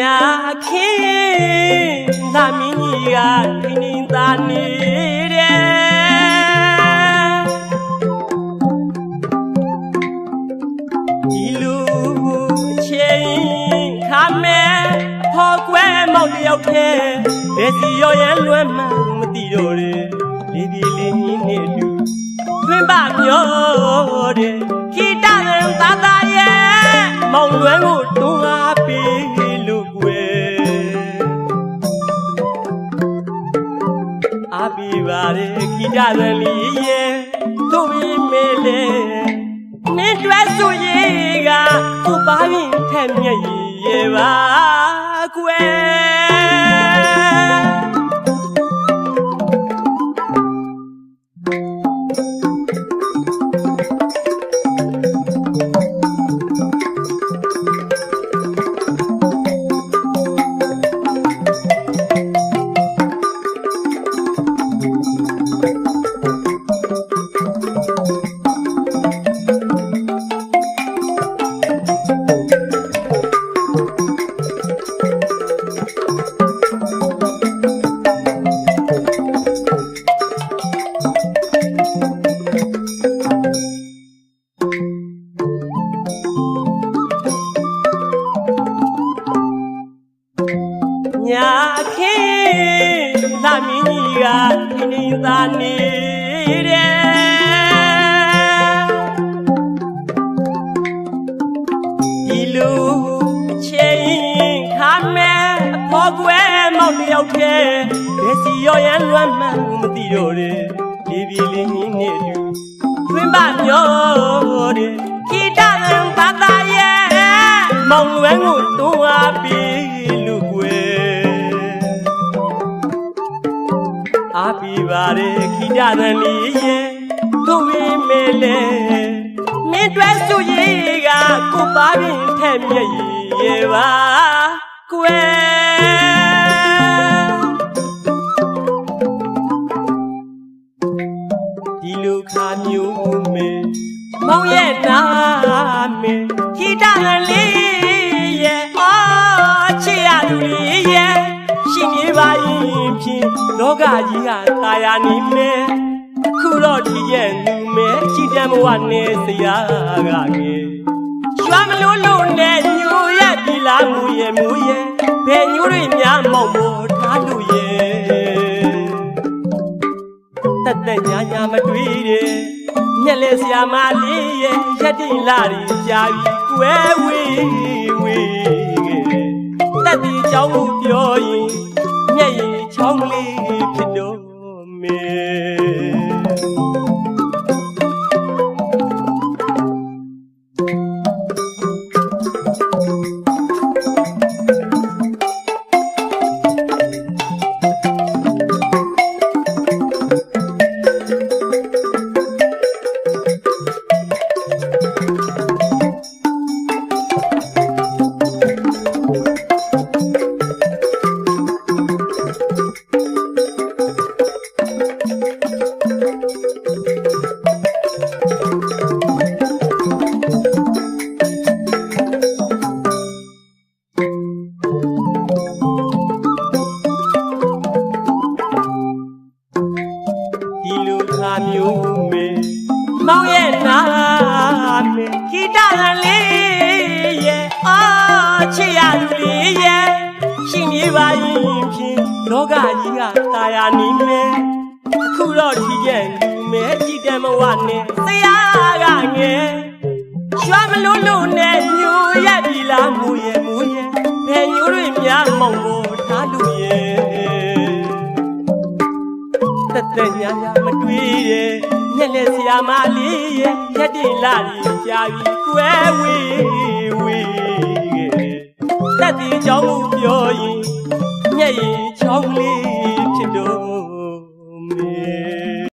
ညာခင်သာမင်းကြီးကခိနေသာနေတဲ့ဒီလူအချိန်ခါမဲ့ဖော်ကွယ်မောက်တယောက်တည်းဘယ်စီရောရဲလွမ်းမှန်းမသိတော့တယ်လေးဒီလေးကြီးနဲ့အတူတွင်ပါမျောတဲ့ခိတရင်သာသာရဲ့မောင်လွမ်းကိုတွန်း ပိပါရေခိတရလီယေသူမီမေလေမင်းတွဲဆိုရေကကိုပါရင်ထက်မြက်ရေပါကွယ် ညာခင်လာမင်းကြီးကခိနေသာနေတဲ့ဒီလူအချိန်ခါမဲ့အဖော်ကွယ်မောင်တယောက်တည်းဘယ်စီရောရဲလွမ်းမှန်းမသိတော့တယ်ဒီပြီလေးကြီးနဲ့အတူတွင်ပါမျောတဲ့ခိတရင်ဘာသာရဲ့မောင်လွမ်းကိုတွန်းအားပေး အပိပါရေခိတရလီယေသူဝိမေလေမင်းတွဲစုရေကကိုပါရင်ထက်မြက်ရေပါကွယ်ဒီလူခါမျိုးမေမောင်ရဲ့နာမေခိတရလီ လောကကြီးဟာသာယာနေမယ်ခုတော့ဒီရဲ့လူမဲချီတံဘဝနဲ့စရာကငယ်ရွာမလို့လို့နဲ့ညူရဲ့ဒီလားမူရဲ့မူရဲ့ဘယ်ညူတွေများမောက်မောထားလို့ရဲ့တသက်ညာညာမတွေ့တယ်မျက်လဲဆရာမလေးရဲ့ရက်တိလာရီကြာပြီကွဲဝေးဝေးကဲတက်ပြီးကြောင်းမူ မောင်ရဲ့နာမေခိတရလေးရဲ့အာချစ်ရသူလေးရဲ့ရှင်ပြေပါရင်ဖြင့်လောကကြီးကတာယာနေမယ်အခုတော့ထီရဲ့လူမဲကြည်တံမဝနဲ့ဆရာကငယ် သက်သက်များများမတွေ့ရဲ့မျက်နဲ့ဆရာမလေးရဲ့ရက်တင်လာရင်ကြာပြီကွယ်ဝေးဝေးတက်သေးကြောင်းပြောရင်မျက်ရည်